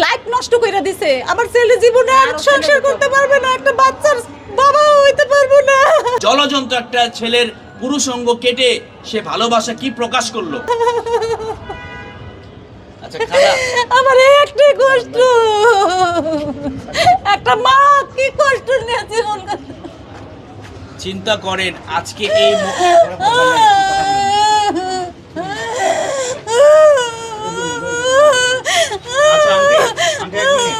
Life নষ্ট করে দিছে। আমার ছেলে জীবনে আর সংসার করতে পারবে না একটা বাচ্চার বাবা হইতে পারব না। জলজন্ত একটা ছেলের পুরুষ অঙ্গ কেটে সে ভালোবাসা কি প্রকাশ করল? আচ্ছা আমার এই একটাই কষ্ট। একটা মা কি কষ্ট নিয়ে জীবন চিন্তা করেন আজকে এই মু- আচ্ছা আন্টি আন্টি এক মিনিট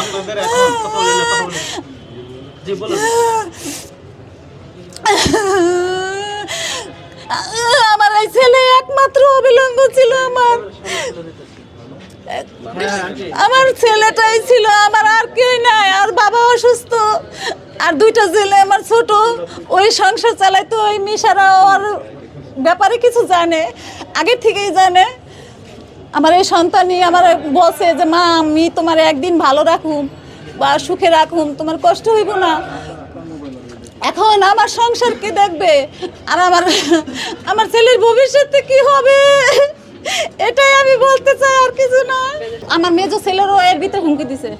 আপনাদের এখন কথা বলি না কথা বলি জি বলুন আমার এই ছেলে একমাত্র অবিলম্ব ছিল আমার। হ্যাঁ আমার ছেলেটাই ছিল আমার আর কেউ নাই আর বাবা অসুস্থ। আর দুইটা ছেলে আমার ছোট। ওই সংসার চালাইতো ওই মিশারা ওর ব্যাপারে কিছু জানে। আগে থেকেই জানে। আমার এই সন্তানই আমার বসে যে মা আমি তোমার একদিন ভালো রাখুম। বা সুখে রাখুন, তোমার কষ্ট হইব না। এখন আমার সংসার কে দেখবে? আর আমার আমার ছেলের ভবিষ্যতে কি হবে? এটাই আমি বলতে চাই, আর কিছু না। আমার মেজো ছেলেরও এর ভিতরে হুমকি দিছে।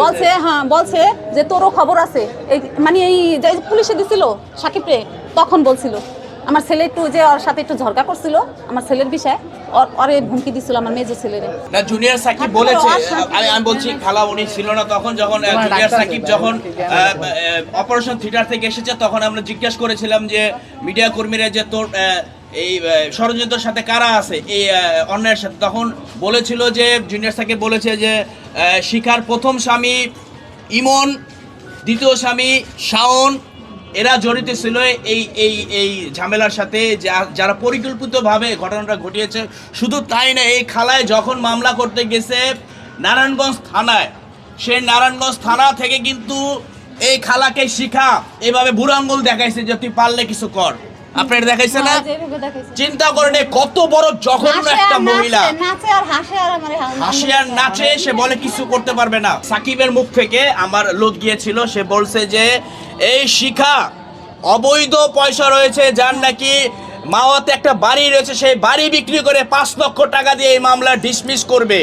বলছে হ্যাঁ বলছে যে তোরও খবর আছে। এই মানে এই যে পুলিশে দিছিল সাকিবরে, তখন বলছিল। আমার ছেলে একটু যে ওর সাথে একটু ঝরকা করছিল আমার ছেলের বিষয়ে ওর ওরে হুমকি দিছিল আমার মেজো ছেলেরে। না জুনিয়র সাকিব বলেছে আমি আমি বলছি খালা উনি ছিল না তখন যখন জুনিয়র সাকিব যখন অপারেশন থিয়েটার থেকে এসেছে তখন আমরা জিজ্ঞেস করেছিলাম যে মিডিয়া কর্মীরা যে তোর এই ষড়যন্ত্রের সাথে কারা আছে এই আহ, অন্যায়ের সাথে। তখন বলেছিল যে জুনিয়র সাকিব বলেছে যে শিখার প্রথম স্বামী ইমন দ্বিতীয় স্বামী শাওন এরা জড়িত ছিল এই এই এই ঝামেলার সাথে যারা পরিকল্পিতভাবে ঘটনাটা ঘটিয়েছে। শুধু তাই না, এই খালায় যখন মামলা করতে গেছে নারায়ণগঞ্জ থানায়, সে নারায়ণগঞ্জ থানা থেকে কিন্তু এই খালাকে শিখা, এভাবে বুড়ো আঙ্গুল দেখাইছে যে তুই পারলে কিছু কর। আপনার দেখাইছে না? চিন্তা করেন কত বড় জঘন্য একটা মহিলা। নাচে, নাচে আর হাসে আর আমার হাসি। আর নাচে সে বলে কিছু করতে পারবে না। সাকিবের মুখ থেকে আমার লোক গিয়েছিল সে বলছে যে এই শিখা অবৈধ পয়সা রয়েছে যার নাকি মাওয়াতে একটা বাড়ি রয়েছে সেই বাড়ি বিক্রি করে পাঁচ লক্ষ টাকা দিয়ে এই মামলা ডিসমিস করবে।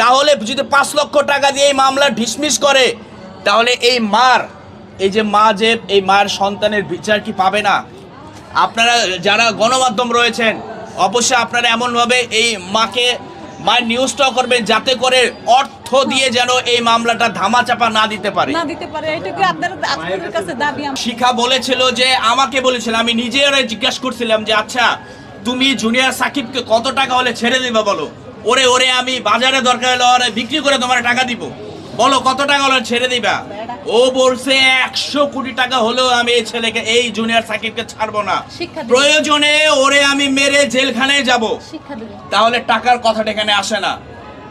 তাহলে যদি পাঁচ লক্ষ টাকা দিয়ে এই মামলা ডিসমিস করে তাহলে এই মার এই যে মা যে এই মায়ের সন্তানের বিচার কি পাবে না? আপনারা যারা গণমাধ্যম রয়েছেন অবশ্যই আপনারা এমনভাবে এই মাকে মায়ের নিউজটাও করবেন যাতে করে অর্থ দিয়ে যেন এই মামলাটা ধামাচাপা না দিতে পারে। না দিতে পারে এটুকু আপনাদের কাছে দাবি শিখা বলেছিল যে আমাকে বলেছিল আমি নিজে ওরে জিজ্ঞাসা করছিলাম যে আচ্ছা তুমি জুনিয়র সাকিবকে কত টাকা হলে ছেড়ে দিবে বলো? ওরে ওরে আমি বাজারে দরকার হলে ওরে বিক্রি করে তোমার টাকা দিব। বলো কত টাকা হলে? ছেড়ে দিবা। ও বলছে একশো কোটি টাকা হলেও আমি এই ছেলেকে এই জুনিয়র সাকিবকে ছাড়বো না। প্রয়োজনে ওরে আমি মেরে জেলখানায় যাব। তাহলে টাকার কথাটা এখানে আসে না।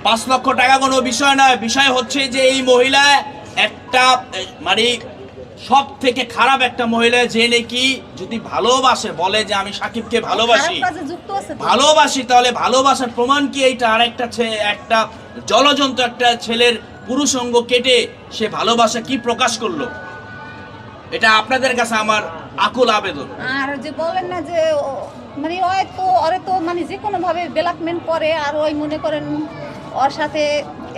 পাঁচ লক্ষ টাকা কোনো বিষয় নয়। বিষয় হচ্ছে যে এই মহিলা একটা মানে সব থেকে খারাপ একটা মহিলা যে নাকি যদি ভালোবাসে বলে যে আমি সাকিবকে ভালোবাসি। ভালোবাসি তাহলে ভালোবাসার প্রমাণ কি? এইটা আর একটা একটা জলজন্ত একটা ছেলের পুরুষ অঙ্গ কেটে সে ভালোবাসা কি প্রকাশ করল? এটা আপনাদের কাছে আমার আকুল আবেদন। আর যে বলেন না যে মানে ওই তো, ওরে তো মানে যে কোনো ভাবে ডেভেলপমেন্ট করে, আর ওই মনে করেন ওর সাথে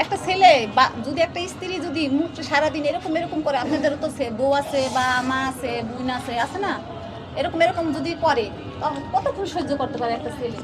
একটা ছেলে, বা যদি একটা স্ত্রী যদি মুখ সারাদিন এরকম এরকম করে, আপনাদেরও তো সে বউ আছে বা মা আছে, বোন আছে আছে না? এরকম এরকম যদি করে, তখন কতক্ষণ সহ্য করতে পারে একটা ছেলে?